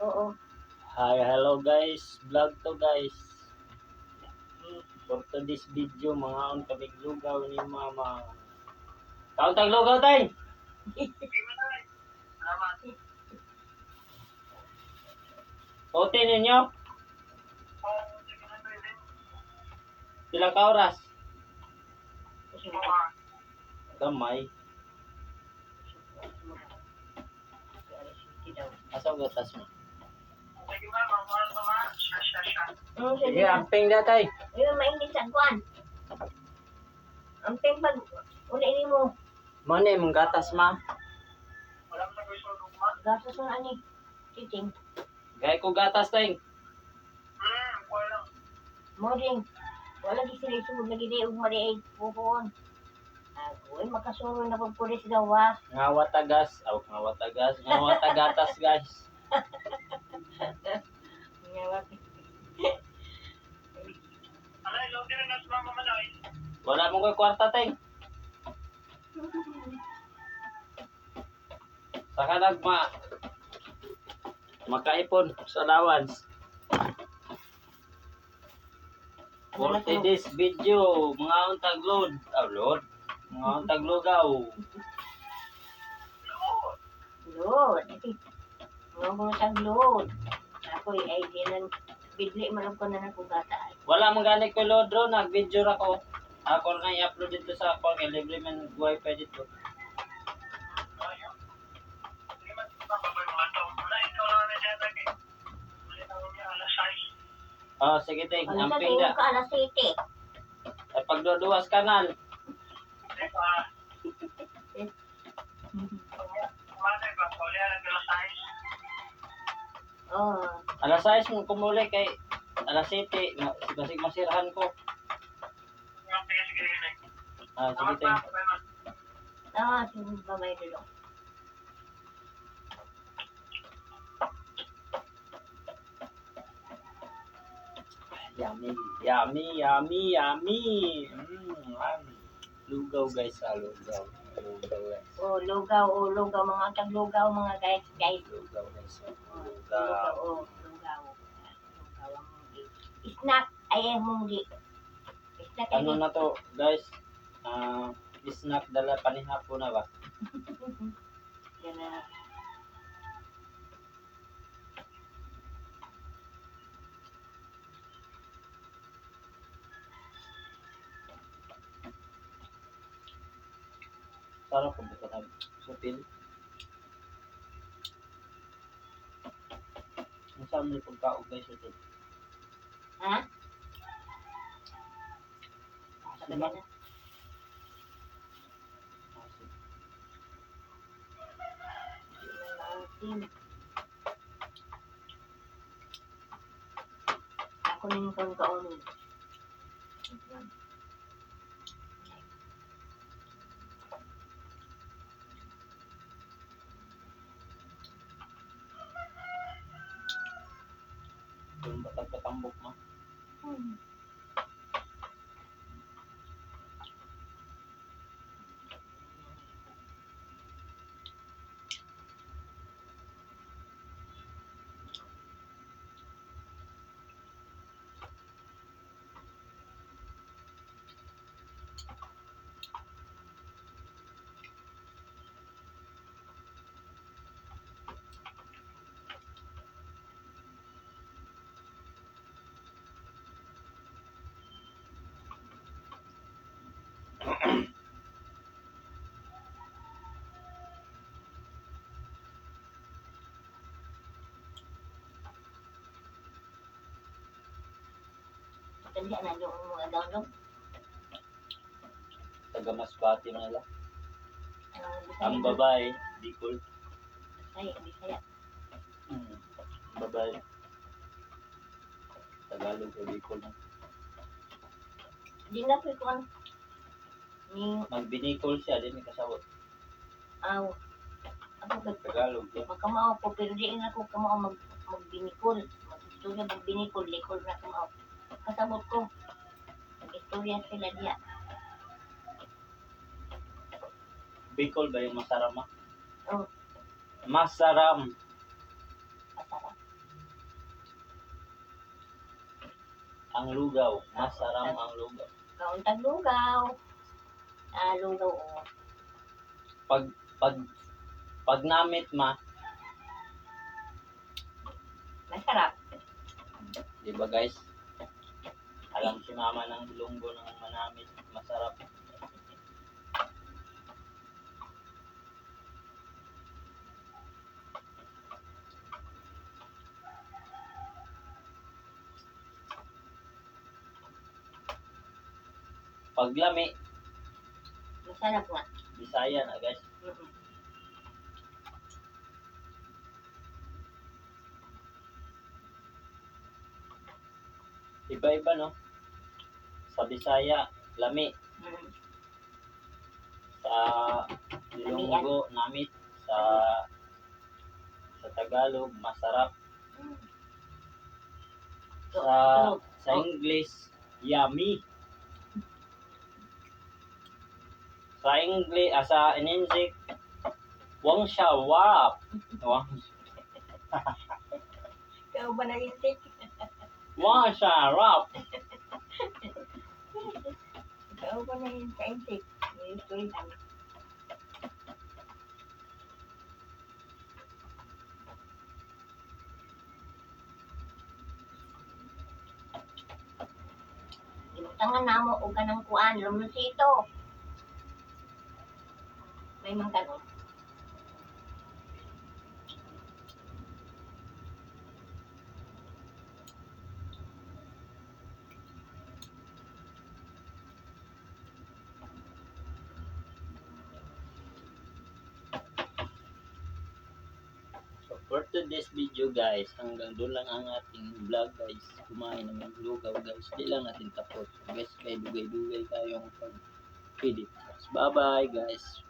Oo. Hi, hello guys. Vlog to guys. For today's video, mga on kami lugaw ni mama. Kaon tag lugaw tay. Ote ninyo? Ilang ka oras? Gamay. Asa ang gatas mo? Sige, amping na tay. Ayun, mainit sa kuwan. Ang pag uli ni mo. Mane mong gatas ma. Gastos mo ani. Titing. Gay ko gatas tay. Mo din. Wala di sila isugod lagi di ug mali ay pupuon. Ako ay makasuro na pag pulis daw wa. Ngawa tagas. Aw, ngawa tagas. Ngawa tagatas guys. Wala mong ko'y kwarta tay. Saka nagma makaipon sa allowance. For today's video, mga untag load. Ah, load. Mga untag lugaw. Load. Mga mga tagload. Ako ay di nang bidli man ko na nako gata. Wala mong gani ko load ro. Nag-video ra ko. Ako na i-upload dito sa ako. Kaya libre man wifi dito. Oh, sige tay. Ano tingin na. ka alas 7? Ay pagduduwas kanal. Oh, Alas 6 mo kumuli kay alas 7. Ma- Basig masirahan ko. Ah, sige tay. ah, sige ba may dulo. Yummy, yummy, yummy, yummy. Mm, ah. Lugaw guys, ah, lugaw. Lugaw guys. Oh, lugaw, oh, lugaw, mga taglugaw, mga guys, guys. Lugaw guys. ah. Oh, lugaw, Lugaw. oh, Snack, ay ang munggi. Snack, Ano na to guys? Ah, snack dala panihapo na ba? Yan na. Sarap ko dito na supil. Ang saan mo pagkaog guys ito? Ha? Na. Asin. Maasim. Ako na yung kang. Yung batag-batambok mo. Tanda na yung mga download. Taga nila. Ah, Bisaya Ang na. babae, Bicol. Ay, Bisaya. Hmm. Babae. Tagalog o Bicol na. Di na po ko ano. Ni, Magbinicol siya, din may kasawot. aw. Ako gag Tagalog yan. magkamao ko pero di na ako kamao mag magbinikol. Magistorya magbinikol, likol na kamao kasabot ko. Nag-istorya sila diya. Bicol ba yung masaram? Oo. Oh. Masaram. Masaram. Ang lugaw. Masaram ang lugaw. Kauntang lugaw. Ah, lugaw. Pag, pag, pag namit ma. Masarap. Diba guys? Alam si mama ng bilunggo ng manamit. Masarap. Paglami, Masarap nga. Bisaya na guys. Iba-iba no? Sa Bisaya, lami. Mm. Sa Ilonggo, namit. Sa sa Tagalog, masarap. Mm. Sa sa English, yummy. Sa English, ah, sa Inensik, wang siya wap. Wang, Ikaw ba nag-isip? wang siya rap. Ikaw ba nag-isip? Ito rin ang Inutangan na mo o ganang kuan, lumusito. May mga ganon. For today's video guys, hanggang doon lang ang ating vlog guys. Kumain naman lugaw guys. Di lang natin tapos. Guys, kay dugay-dugay tayong pag edit. Bye bye guys.